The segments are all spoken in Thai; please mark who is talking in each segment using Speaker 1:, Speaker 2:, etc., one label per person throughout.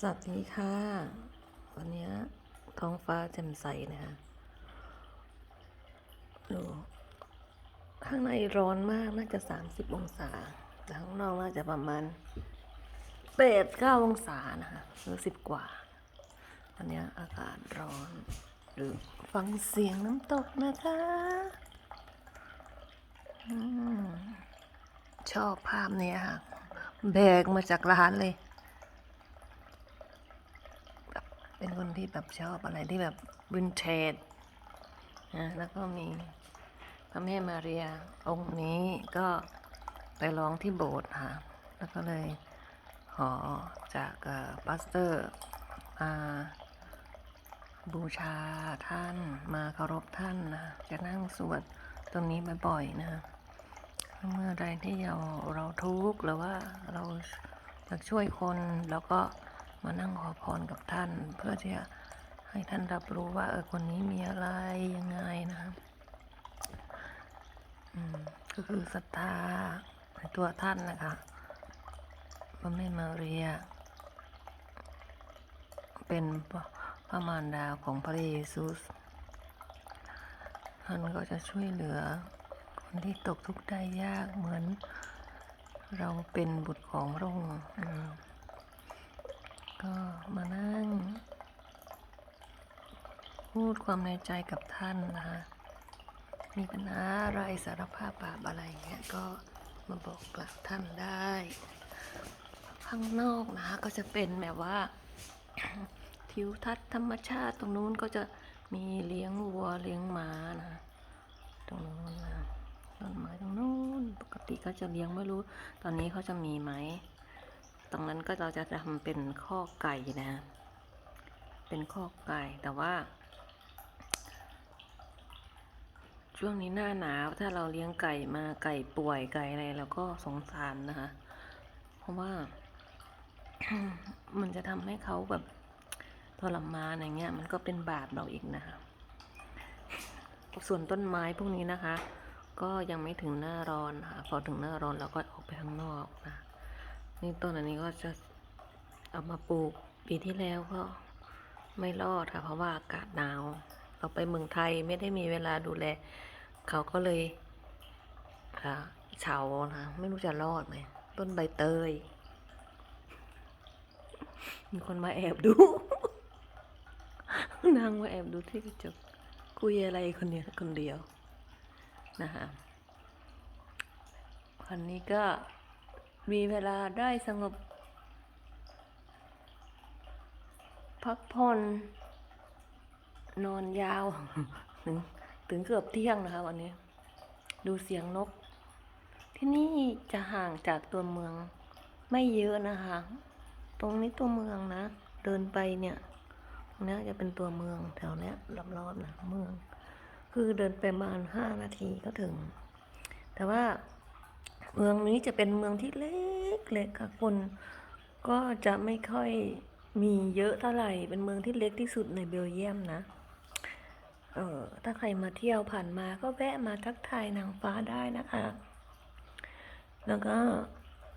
Speaker 1: สวัสดีค่ะ วันนี้ท้องฟ้าแจ่มใสนะคะดูข้างในร้อนมากน่าจะ30องศา แต่ข้างนอกน่าจะประมาณ8 9องศานะคะหรือ10กว่า วันนี้อากาศร้อน หรือฟังเสียงน้ำตกนะคะอชอบภาพนี้ค่ะ แบกมาจากร้านเลย เป็นคนที่แบบชอบอะไรที่แบบวินเทจนะแล้วก็มีพระแม่มาเรียองค์นี้ก็ไปร้องที่โบสถ์ค่ะ แล้วก็เลยขอจากเอ่อพาสเตอร์มาบูชาท่านมาเคารพท่านนะจะนั่งสวดตรงนี้บ่อยๆนะเมื่อใดที่เราเราทุกข์หรือว่าเราอยากช่วยคนแล้วก็ มานั่งขอพรกับท่าน เพื่อที่จะให้ท่านรับรู้ว่า เออคนนี้มีอะไรยังไงนะครับอืมก็คือศรัทธาในตัวท่านนะคะพระแม่มาเรีย เป็นพระมารดาของพระเยซูสท่านก็จะช่วยเหลือ คนที่ตกทุกข์ได้ยากเหมือน เราเป็นบุตรของพระองค์ ก็มานั่ง พูดความในใจกับท่านนะคะมีปัญหาอะไรสารภาพบาปอะไรเงี้ยก็มาบอกกล่าวท่านได้ ข้างนอกนะคะก็จะเป็นแบบว่า ทิวทัศน์ธรรมชาติตรงนู้นก็จะมีเลี้ยงวัวเลี้ยงม้านะตรงนู้นนะต้นไม้ตรงนู้นปกติก็จะเลี้ยงไม่รู้ ตอนนี้เขาจะมีไหม ตรงนั้นก็เราจะทำเป็นข้อไก่นะ เป็นข้อไก่แต่ว่า ช่วงนี้หน้าหนาวถ้าเราเลี้ยงไก่มาไก่ป่วยไก่อะไรเราก็สงสารนะคะ เพราะว่า มันจะทำให้เขาแบบทรมานอย่างเงี้ย มันก็เป็นบาปเราอีกนะคะ ส่วนต้นไม้พวกนี้นะคะ ก็ยังไม่ถึงหน้าร้อนค่ะพอถึงหน้าร้อนเราก็ออกไปข้างนอกนะ นี่ต้นอันนี้ก็จะเอามาปลูกปีที่แล้วก็ไม่รอดค่ะ เพราะว่าอากาศหนาว เราไปเมืองไทยไม่ได้มีเวลาดูแล เขาก็เลยค่ะเฉานะไม่รู้จะรอดไหมต้นใบเตย มีคนมาแอบดู นางมาแอบดูที่กระจกคุยอะไรคนเดียวคนเดียวนะคะวันนี้ก็ มีเวลาได้สงบ พักผ่อน นอนยาว ถึงถึงเกือบเที่ยงนะคะวันนี้ ดูเสียงนก ที่นี่จะห่างจากตัวเมืองไม่เยอะนะคะ ตรงนี้ตัวเมืองนะ เดินไปเนี่ยตรงเนี้ยจะเป็นตัวเมืองแถวเนี้ยรอบๆนะเมือง คือเดินไปประมาณห้านาทีก็ถึง แต่ว่า เมืองนี้จะเป็นเมืองที่เล็กเล็กค่ะคนก็จะไม่ค่อยมีเยอะเท่าไหร่ เป็นเมืองที่เล็กที่สุดในเบลเยียมนะ เออถ้าใครมาเที่ยวผ่านมาก็แวะมาทักทายนางฟ้าได้นะคะ แล้วก็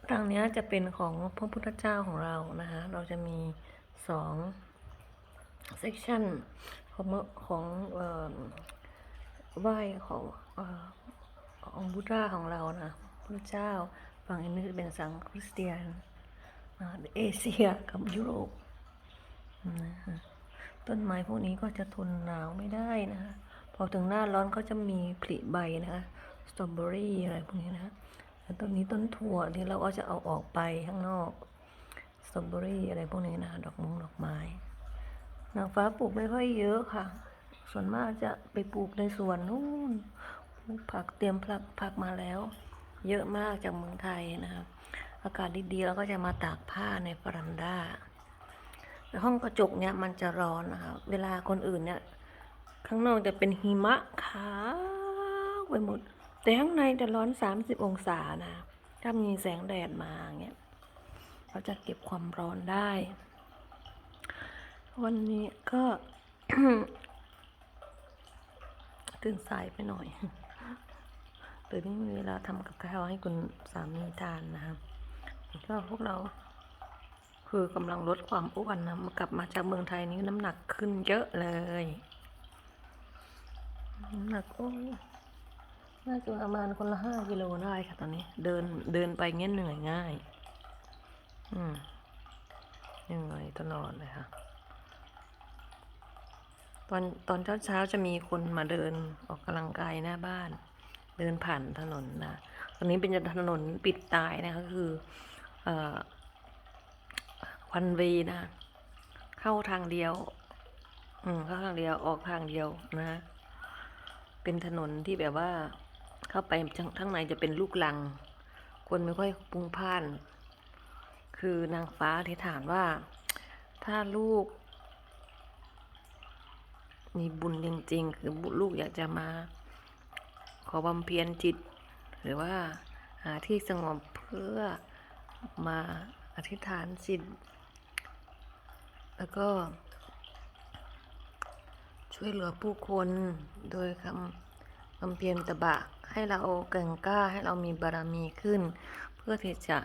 Speaker 1: ทางนี้จะเป็นของพระพุทธเจ้าของเรานะคะ เราจะมีสองเซกชันของของเอ่อไหว้ของออของบุตราของเรานะ พระเจ้า ฝั่งอันนี้จะเป็นสังคริสเตียนเอเชียกับยุโรปนะฮะต้นไม้พวกนี้ก็จะทนหนาวไม่ได้นะคะพอถึงหน้าร้อนเขาจะมีผลิใบนะคะสตรอเบอรี่อะไรพวกนี้นะแล้วต้นนี้ต้นถั่วที่เราก็จะเอาออกไปข้างนอกสตรอเบอรี่อะไรพวกนี้นะคะดอกมงดอกไม้นางฟ้าปลูกไม่ค่อยเยอะค่ะ ส่วนมากจะไปปลูกในสวนนู่นปลูกผักเตรียมผักผักมาแล้ว เยอะมากจากเมืองไทยนะครับ อากาศดีๆเราก็จะมาตากผ้าในฟรันดาห้องกระจกเนี่ยมันจะร้อนนะคะเวลาคนอื่นเนี่ยข้างนอกจะเป็นหิมะขาวไปหมด แต่ข้างในจะร้อนสามสิบองศานะ ถ้ามีแสงแดดมาเงี้ยเราจะเก็บความร้อนได้ วันนี้ก็ตื่นสายไปหน่อย เลยไม่มีเวลาทำกับข้าวให้คุณสามีทานนะครับก็พวกเรา คือกำลังลดความอ้วนนะมากลับมาจากเมืองไทยนี้น้ำหนักขึ้นเยอะเลยน้ำหนักโอ้ยน่าจะประมาณคนละห้ากิโลได้ค่ะตอนนี้ เดินเดินไปเงี้ยเหนื่อยง่าย อืมเหนื่อยตลอดเลยค่ะ ตอนตอนเช้าเช้าจะมีคนมาเดินออกกำลังกายหน้าบ้าน เดินผ่านถนนนะตอนนี้เป็นถนนปิดตายนะคะคือเอ่อวันเวนะ เข้าทางเดียว อืมเข้าทางเดียวออกทางเดียวนะ เป็นถนนที่แบบว่า เข้าไปข้งในจะเป็นลูกลัง คนไม่ค่อยพลุงพล่าน คือนางฟ้าที่ถามว่า ถ้าลูก มีบุญจริงๆ คือลูกอยากจะมา ขอบำเพ็ญจิต หรือว่าหาที่สงบเพื่อมาอธิษฐานจิต แล้วก็ ช่วยเหลือผู้คนโดยคำบำเพ็ญตบะให้เราเก่งกล้าให้เรามีบารมีขึ้น เพื่อที่จะ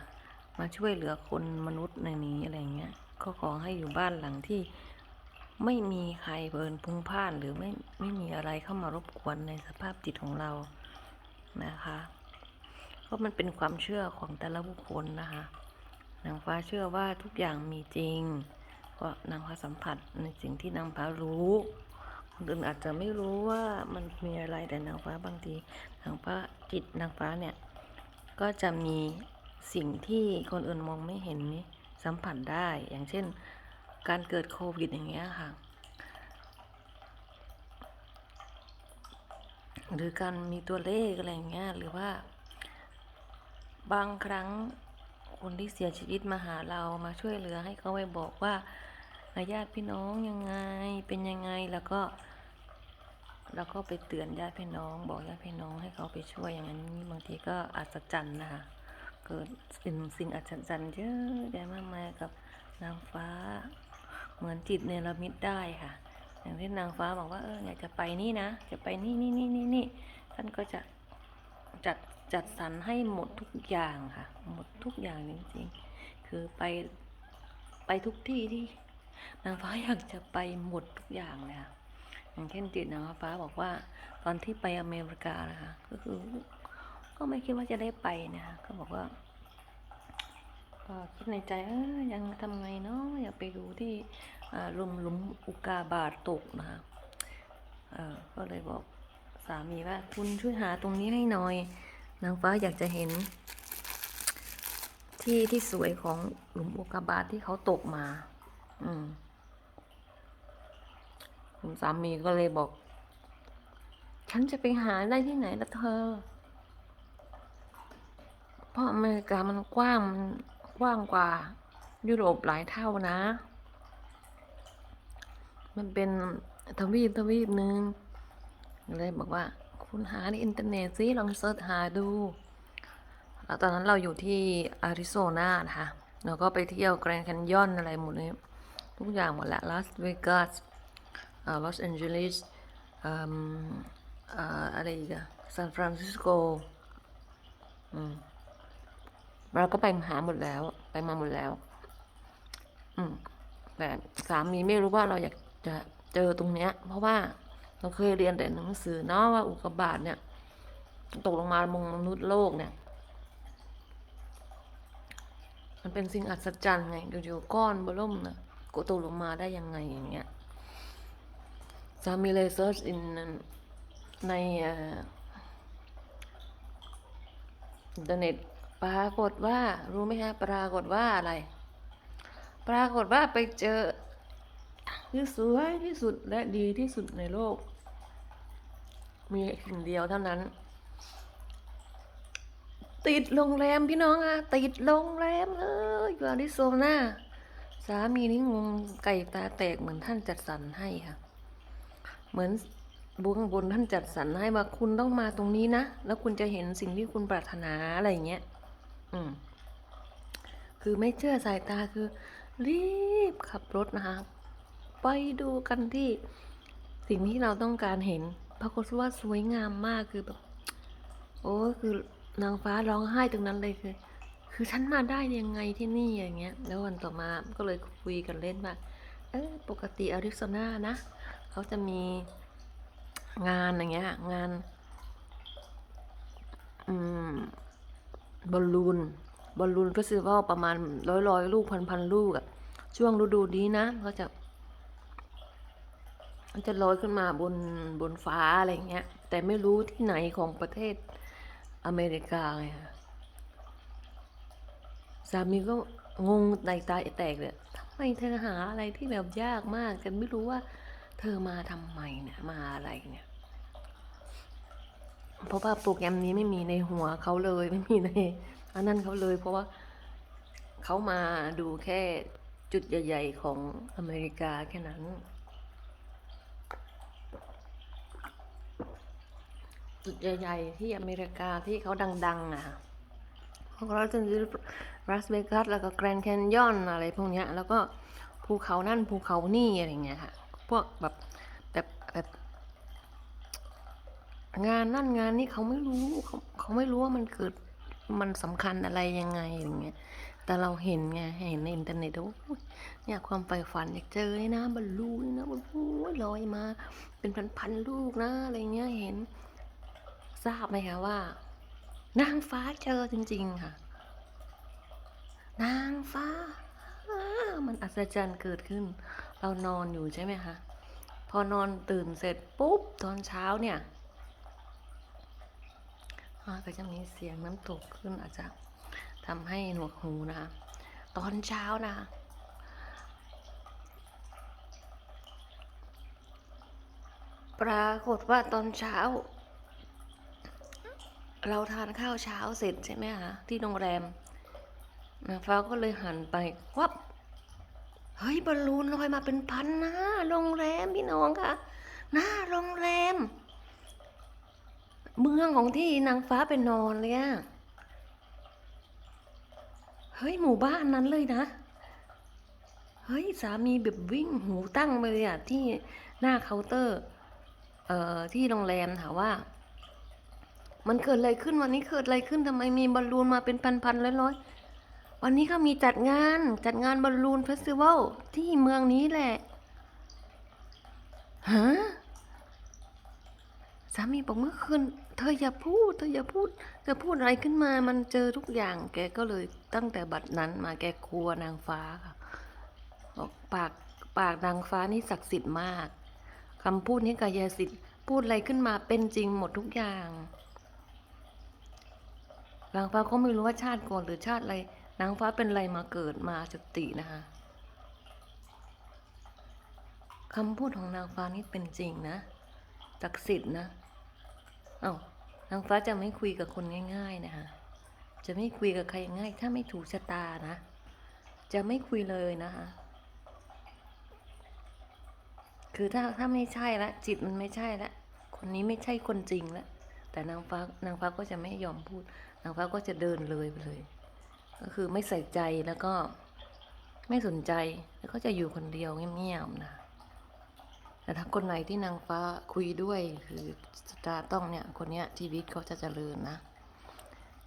Speaker 1: มาช่วยเหลือคนมนุษย์ในนี้อะไรเงี้ยก็ขอให้อยู่บ้านหลังที่ ไม่มีใครเบินพุ่งพล่านหรือไม่ไม่มีอะไรเข้ามารบกวนในสภาพจิตของเรานะคะ เพราะมันเป็นความเชื่อของแต่ละบุคคลนะคะนางฟ้าเชื่อว่าทุกอย่างมีจริง เพราะนางฟ้าสัมผัสในสิ่งที่นางฟ้ารู้คนอื่นอาจจะไม่รู้ว่ามันมีอะไรแต่นางฟ้าบางทีนางฟ้าจิตนางฟ้าเนี่ยก็จะมีสิ่งที่คนอื่นมองไม่เห็นนี้สัมผัสได้อย่างเช่น การเกิดโควิดอย่างเงี้ยค่ะ หรือการมีตัวเลขอะไรอย่างเงี้ยหรือว่า บางครั้งคนที่เสียชีวิตมาหาเรามาช่วยเหลือให้เขาไปบอกว่าญาติพี่น้องยังไงเป็นยังไงแล้วก็แล้วก็ไปเตือนญาติพี่น้อง บอกญาติพี่น้องให้เขาไปช่วยอย่างนั้นบางทีก็อัศจรรย์นะคะเกิดสิ่งสิ่งอัศจรรย์เยอะแยะมากมายกับนางฟ้า เหมือนจิตเนรมิตได้ค่ะ อย่างที่นางฟ้าบอกว่าเอออยากจะไปนี่นะ จะไปนี่นี่นี่นี่นี่ท่านก็จะจัดจัดสรรให้หมดทุกอย่างค่ะ หมดทุกอย่างจริงๆ คือไปไปทุกที่ที่นางฟ้าอยากจะไปหมดทุกอย่างเลยค่ะอย่างเช่นจิตนางฟ้าบอกว่าตอนที่ไปอเมริกานะคะก็คือ ก็ไม่คิดว่าจะได้ไปนะคะก็บอกว่า คิดในใจเออยังทำไงเนาะอยากไปดูที่หลุมหลุมอุกาบาตตกนะคะก็เลยบอกสามีว่าคุณช่วยหาตรงนี้ให้หน่อย นางฟ้าอยากจะเห็น ที่ที่สวยของหลุมอุกกาบาตที่เขาตกมา อืมคุณสามีก็เลยบอก ฉันจะไปหาได้ที่ไหนล่ะเธอ เพราะอเมริกามันกว้างมัน กว้างกว่ายุโรปหลายเท่านะ มันเป็นทวีปทวีปหนึ่งเลยบอกว่า คุณหาในอินเทอร์เน็ตซิลองเซิร์ชหาดูแล้วตอนนั้นเราอยู่ที่อาริโซนานะคะเราก็ไปเที่ยวแกรนด์แคนยอนอะไรหมดเลยทุกอย่างหมดละลาสเวกัสลอสแอนเจลิสอะไรอีกอะซานฟรานซิสโกอืม เราก็ไปหาหมดแล้ว ไปมาหมดแล้ว อืมแต่สามีไม่รู้ว่าเราอยากจะเจอตรงเนี้ย เพราะว่าเราเคยเรียนแต่หนังสือเนาะว่าอุกกาบาตเนี่ย ตกลงมามงมนุษย์โลกเนี่ย มันเป็นสิ่งอัศจรรย์ไงอยู่ๆก้อนบล่มนะก็ตกลงมาได้ยังไงอย่างเงี้ยสามีเลยเซิร์ชอินในอ่ออินเทอร์เน็ต ปรากฏว่ารู้ไหมฮะปรากฏว่าอะไร ปรากฏว่าไปเจอที่สวยที่สุดและดีที่สุดในโลก มีสิ่งเดียวเท่านั้น ติดโรงแรมพี่น้องอะติดโรงแรมเลยอยู่อาริโซนาสามีนี่งงไก่ตาแตกเหมือนท่านจัดสรรให้ค่ะเหมือนบุญบนท่านจัดสรรให้ว่าคุณต้องมาตรงนี้นะ แล้วคุณจะเห็นสิ่งที่คุณปรารถนาอะไรอย่างเงี้ย อืมคือไม่เชื่อสายตาคือ รีบขับรถนะคะ ไปดูกันที่สิ่งที่เราต้องการเห็นปรากฏว่าสวยงามมากคือแบบ โอ้คือนางฟ้าร้องไห้ตรงนั้นเลยคือคคือฉันมาได้ยังไงที่นี่อย่างเงี้ย แล้ววันต่อมาก็เลยคุยกันเล่นว่าเออปกติอาริโซนานะเขาจะมีงานอย่างเงี้ยงาน อืม บอลลูนบอลลูนเฟสติวัลประมาณร้อยร้อยลูกพันพันลูกอะช่วงฤดูนี้นะเขาจะมันจะลอยขึ้นมาบนบนฟ้าอะไรเงี้ย แต่ไม่รู้ที่ไหนของประเทศอเมริกาไงค่ะสามีก็งงในตาแตกเลยทำไมเธอหาอะไรที่แบบยากมากฉันไม่รู้ว่าเธอมาทำไมเนี่ยมาอะไรเนี่ย เพราะว่าโปรแกรมนี้ไม่มีในหัวเขาเลยไม่มีในอันนั้นเขาเลย เพราะว่าเขามาดูแค่จุดใหญ่ ๆ ของอเมริกาแค่นั้น จุดใหญ่ๆที่อเมริกาที่เขาดัง ๆ อะพวกเราจะรัสเวกัสแล้วก็แกรนด์แคนยอนอะไรพวกเนี้ยแล้วก็ภูเขานั่นภูเขานี่อะไรเงี้ยค่ะ พวกแบบแบบแบบ งานนั่นงานนี่เขาไม่รู้เขาเขาไม่รู้ว่ามันเกิดมันสำคัญอะไรยังไงอย่างเงี้ย แต่เราเห็นไงเห็นในอินเทอร์เน็ตโอ้ยเนี่ยความใฝ่ฝันอยากเจอเลยนะบรรลุนนะโอ้โหลอยมา เป็นพันๆลูกนะอะไรเงี้ยเห็น ทราบไหมคะว่า นางฟ้าเจอจริง ๆ ค่ะ นางฟ้า มันอัศจรรย์เกิดขึ้น เรานอนอยู่ใช่ไหมคะพอนอนตื่นเสร็จปุ๊บตอนเช้าเนี่ย อาก็จะมีเสียงน้ำตกขึ้นอาจจะทำให้หนวกหูนะคะตอนเช้านะ ปรากฏว่าตอนเช้า เราทานข้าวเช้าเสร็จใช่ไหมคะที่โรงแรมนางฟ้าก็เลยหันไปวับเฮ้ยบอลลูนลอยมาเป็นพันนะโรงแรมพี่น้องคะหน้าโรงแรม เมืองของที่นางฟ้าไปนอนเลยอะเฮ้ยหมู่บ้านนั้นเลยนะ เฮ้ยสามีแบบวิ่งหูตั้งไปเลยอะที่หน้าเคาน์เตอร์ เอ่อที่โรงแรมถามว่า มันเกิดอะไรขึ้นวันนี้เกิดอะไรขึ้นทำไมมีบอลลูนมาเป็นพันๆร้อยๆวันนี้ก็มีจัดงานจัดงานบอลลูนเฟสติวัลที่เมืองนี้แหละฮะสามีบอกเมื่อคืน เธออย่าพูด เธออย่าพูด เธอพูดอะไรขึ้นมา มันเจอทุกอย่าง แกก็เลยตั้งแต่บัดนั้นมาแกกลัวนางฟ้าค่ะบอกปากปากนางฟ้านี่ศักดิ์สิทธิ์มากคำพูดนี้กายสิทธิ์ พูดอะไรขึ้นมาเป็นจริงหมดทุกอย่างนางฟ้าก็ไม่รู้ว่าชาติก่อนหรือชาติอะไร นางฟ้าเป็นอะไรมาเกิดมาสตินะคะคำพูดของนางฟ้านี่เป็นจริงนะศักดิ์สิทธิ์นะ เอ้านางฟ้าจะไม่คุยกับคนง่าย ๆ นะคะ จะไม่คุยกับใครง่าย ถ้าไม่ถูกชะตานะ จะไม่คุยเลยนะคะ คือถ้าถ้าไม่ใช่ละจิตมันไม่ใช่ละคนนี้ไม่ใช่คนจริงละแต่นางฟ้านางฟ้าก็จะไม่ยอมพูด นางฟ้าก็จะเดินเลยไปเลย ก็คือไม่ใส่ใจแล้วก็ไม่สนใจแล้วก็จะอยู่คนเดียวเงียบๆนะ แต่ถ้าคนไหนที่นางฟ้าคุยด้วยคือจะต้องเนี่ยคนเนี้ยชีวิตเขาจะเจริญนะ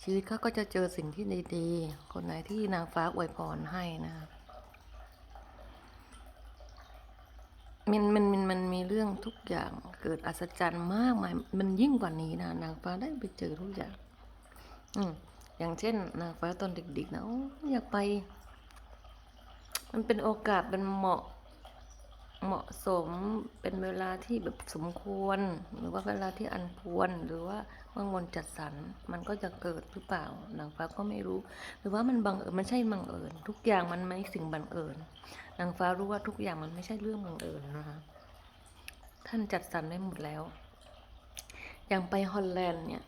Speaker 1: ชีวิตเขาก็จะเจอสิ่งที่ดีๆ คนไหนที่นางฟ้าอวยพรให้นะมันมันมันมันมีเรื่องทุกอย่างเกิดอัศจรรย์มากมายมันยิ่งกว่านี้นะนางฟ้าได้ไปเจอทุกอย่าง อืมอย่างเช่น นางฟ้าตอนเด็กๆนะโอ้อยากไป มันเป็นโอกาสเป็นเหมาะ เหมาะสมเป็นเวลาที่แบบสมควร หรือว่าเวลาที่อันควรหรือว่าเมื่อวนจัดสรรมันก็จะเกิดหรือเปล่านางฟ้าก็ไม่รู้ หรือว่ามันบังเอิญมันใช่บังเอิญทุกอย่างมันไม่สิ่งบังเอิญนางฟ้ารู้ว่าทุกอย่างมันไม่ใช่เรื่องบังเอิญนะคะท่านจัดสรรไว้หมดแล้ว อย่างไปฮอลแลนด์เนี่ย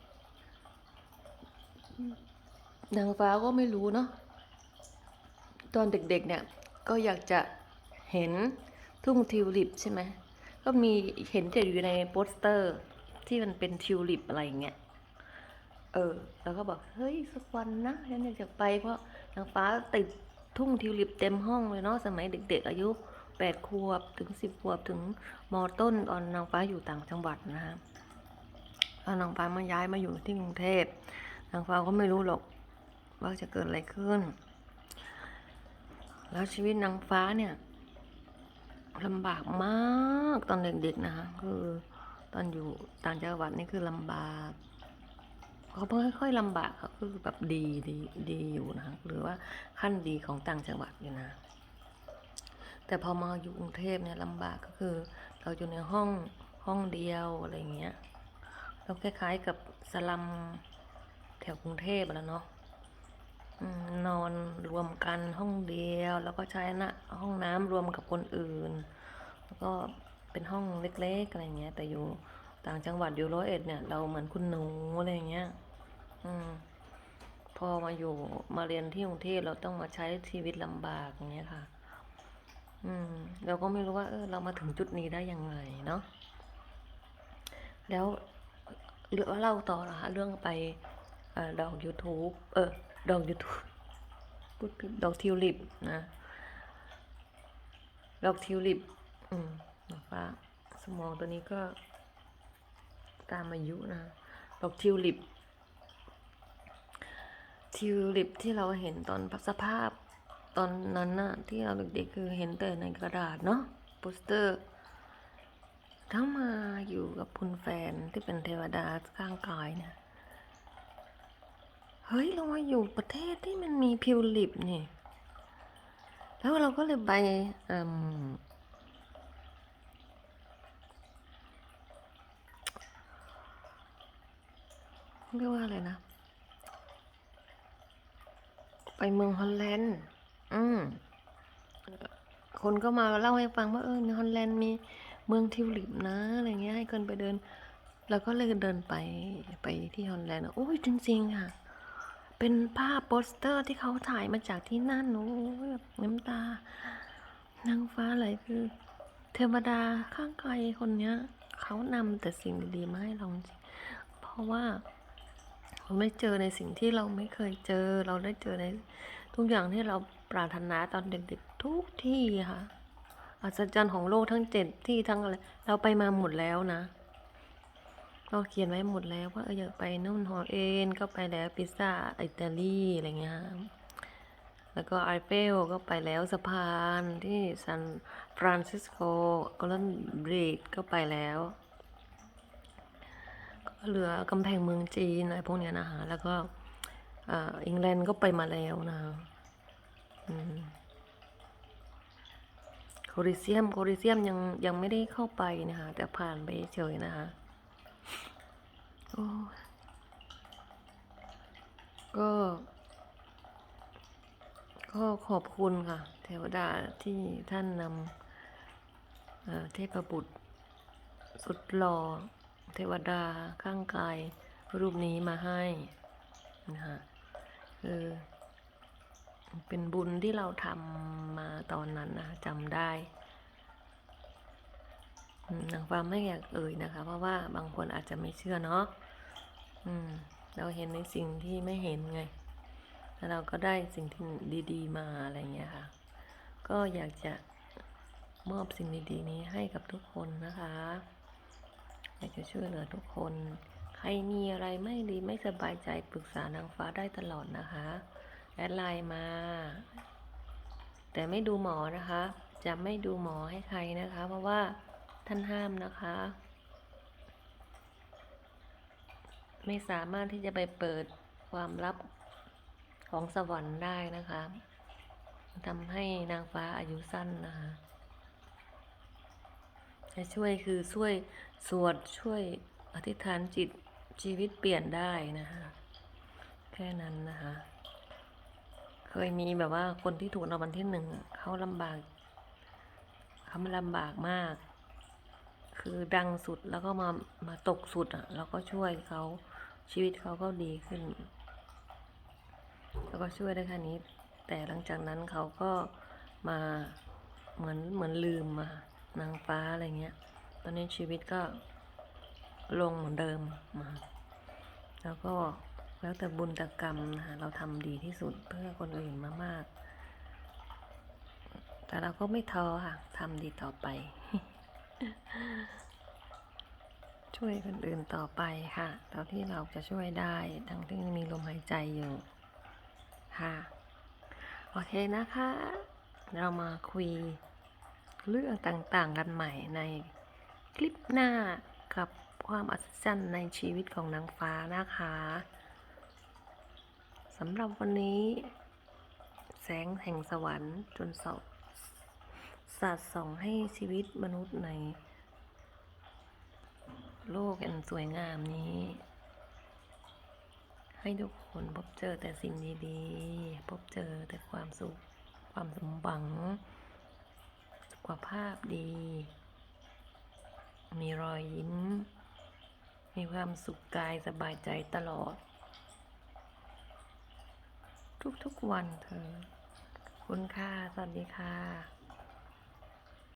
Speaker 1: นางฟ้าก็ไม่รู้เนาะตอนเด็กๆเนี่ยก็อยากจะเห็น ทุ่งทิวลิปใช่ไหมก็มีเห็นแต่อยู่ในโปสเตอร์ที่มันเป็นทิวลิปอะไรอย่างเงี้ยเออ แล้วก็บอกเฮ้ยสักวันนะฉันอยากจะไปเพราะนางฟ้าติดทุ่งทิวลิปเต็มห้องเลยเนาะสมัยเด็ก ๆ อายุแปดขวบถึงสิบขวบถึงมอต้นตอนนางฟ้าอยู่ต่างจังหวัดนะฮะแล้วนางฟ้ามาย้ายมาอยู่ที่กรุงเทพนางฟ้าก็ไม่รู้หรอกว่าจะเกิดอะไรขึ้น แล้วชีวิตนางฟ้าเนี่ย ลำบากมากตอนเด็กๆนะคะคือตอนอยู่ต่างจังหวัดนี่คือลำบากเขาไม่งค่อยลำบากเขาคือแบบดีดีดีอยู่นะคะหรือว่าขั้นดีของต่างจังหวัดอยู่นะ แต่พอมาอยู่กรุงเทพเนี่ยลำบากก็คือ เราอยู่ในห้องห้องเดียวอะไรเงี้ยเราคล้ายๆกับสลัมแถวกรุงเทพแล้วเนาะ นอนรวมกันห้องเดียว แล้วก็ใช้นะห้องน้ำรวมกับคนอื่น แล้วก็เป็นห้องเล็กๆอะไรเงี้ย แต่อยู่ต่างจังหวัดอยู่ร้อยเอ็ดเนี่ย เราเหมือนคุณหนูอะไรเงี้ย อืมพอมาอยู่มาเรียนที่กรุงเทพเราต้องมาใช้ชีวิตลำบากอย่างเงี้ยค่ะ อืม เราก็ไม่รู้ว่า เออ เรามาถึงจุดนี้ได้ยังไงเนาะ แล้วเรื่องเล่าต่อนะคะเรื่องไปเออดอก YouTube เออ ดอก YouTube พูดผิดดอกทิวลิปนะ ดอกทิวลิป อืมบอกว่าสมองตัวนี้ก็ ตามอายุนะ ดอกทิวลิป ทิวลิปที่เราเห็นตอนสภาพตอนนั้นน่ะที่เราเด็กๆคือเห็นแต่ในกระดาษเนาะโปสเตอร์ถ้ามาอยู่กับคุณแฟนที่เป็นเทวดาข้างกายเนี่ย เฮ้ย เรามาอยู่ประเทศที่มันมีพิวลิปนี่ แล้วเราก็เลยไปเอ่มเรียกว่าอะไรนะ ไปเมืองฮอลแลนด์ อืม คนก็มาเล่าให้ฟังว่าเออในฮอลแลนด์มีเมืองทิวลิปนะอะไรเงี้ยให้คนไปเดิน แล้วก็เลยเดินไปไปที่ฮอลแลนด์โอ้ยจริง ๆ ค่ะ เป็นภาพโปสเตอร์ที่เขาถ่ายมาจากที่นั่นโอ้ยแบบน้ำตา นางฟ้าไหลคือ เทวดาข้างไกลคนเนี้ย เขานำแต่สิ่งดีๆมาให้เราจริงเพราะว่าเราไม่เจอในสิ่งที่เราไม่เคยเจอ เราได้เจอในทุกอย่างที่เราปรารถนาตอนเด็กๆทุกที่ค่ะอัศจรรย์ของโลกทั้งเจ็ดที่ทั้งอะไรเราไปมาหมดแล้วนะ เราเขียนไว้หมดแล้วว่าเอออยากไปนู่นฮอลเอ็นก็ไปแล้วพิซซ่าอิตาลีอะไรเงี้ยแล้วก็ไอเฟลก็ไปแล้วสะพานที่ซานฟรานซิสโกกลอนบริดก็ไปแล้ว ก็เหลือกำแพงเมืองจีนอะไรพวกเนี้ยนะคะแล้วก็อ่าอังกฤษก็ไปมาแล้วนะคะอืมโคริเซียมโคริเซียมยังยังไม่ได้เข้าไปนะคะแต่ผ่านไปเฉยนะคะ ก็ ก็ขอบคุณค่ะ เทวดาที่ท่านนำเเทพบุตร สุดหล่อเทวดาข้างกายรูปนี้มาให้นะคะคือเป็นบุญที่เราทำมาตอนนั้นนะจำได้ นางฟ้าไม่อยากเอ่ยนะคะ เพราะว่าบางคนอาจจะไม่เชื่อเนาะอืมเราเห็นในสิ่งที่ไม่เห็นไง แล้วเราก็ได้สิ่งที่ดีๆ มาอะไรเงี้ยค่ะ ก็อยากจะมอบสิ่งดีๆ นี้ให้กับทุกคนนะคะอยากจะช่วยเหลือทุกคน ใครมีอะไรไม่ดีไม่สบายใจปรึกษานางฟ้าได้ตลอดนะคะ แอดไลน์มา แต่ไม่ดูหมอนะคะ จะไม่ดูหมอให้ใครนะคะ เพราะว่า ท่านห้ามนะคะ ไม่สามารถที่จะไปเปิดความลับของสวรรค์ได้นะคะทำให้นางฟ้าอายุสั้นนะคะจะช่วยคือช่วยสวดช่วยอธิษฐานจิตชีวิตเปลี่ยนได้นะคะแค่นั้นนะคะเคยมีแบบว่าคนที่ถูกรางวัลที่หนึ่งเขาลำบากเขาลำบากมาก คือดังสุดแล้วก็มามาตกสุดอะแล้วก็ช่วยเขาชีวิตเขาก็ดีขึ้น แล้วก็ช่วยได้แค่นี้ แต่หลังจากนั้นเขาก็มาเหมือนเหมือนลืมมานางฟ้าอะไรเงี้ย ตอนนี้ชีวิตก็ลงเหมือนเดิมมา แล้วก็แล้วแต่บุญแต่กรรมนะคะเราทำดีที่สุดเพื่อคนอื่นมามาก แต่เราก็ไม่ท้อค่ะทำดีต่อไป ช่วยคนอื่นต่อไปค่ะเท่าที่เราจะช่วยได้ ทั้งที่มีลมหายใจอยู่ค่ะ โอเคนะคะ เรามาคุยเรื่องต่างๆ กันใหม่ในคลิปหน้ากับความอัศจรรย์ในชีวิตของนางฟ้านะคะสำหรับวันนี้ แสงแห่งสวรรค์จนสอ สาดส่องให้ชีวิตมนุษย์ในโลกอันสวยงามนี้ ให้ทุกคนพบเจอแต่สิ่งดีๆ พบเจอแต่ความสุข ความสมหวัง สุขภาพดี มีรอยยิ้ม มีความสุขกายสบายใจตลอด ทุกๆวันเธอคุณค่าสวัสดีค่ะ